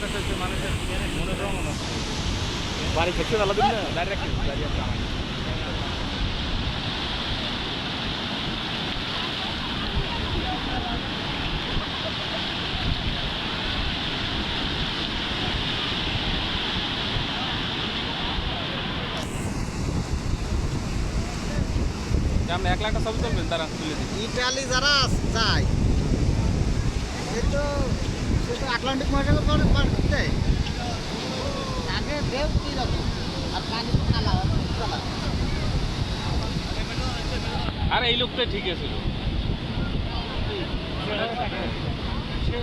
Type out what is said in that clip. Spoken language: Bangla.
মানুষের বাড়ি থেকে জ্বালা দিন না দাঁড়িয়ে রাখি দাঁড়িয়ে আছে আমার। এক লাখ টাকা ছবি তুলবেন তারা তুলে ইটালি যারা যায় তো সে তো আটলান্টিক মহাসাগর পার পার করতে আগে দেব কি যাবে আর পানি তো কালা কালা আরে এই লোকটা ঠিক ছিল সে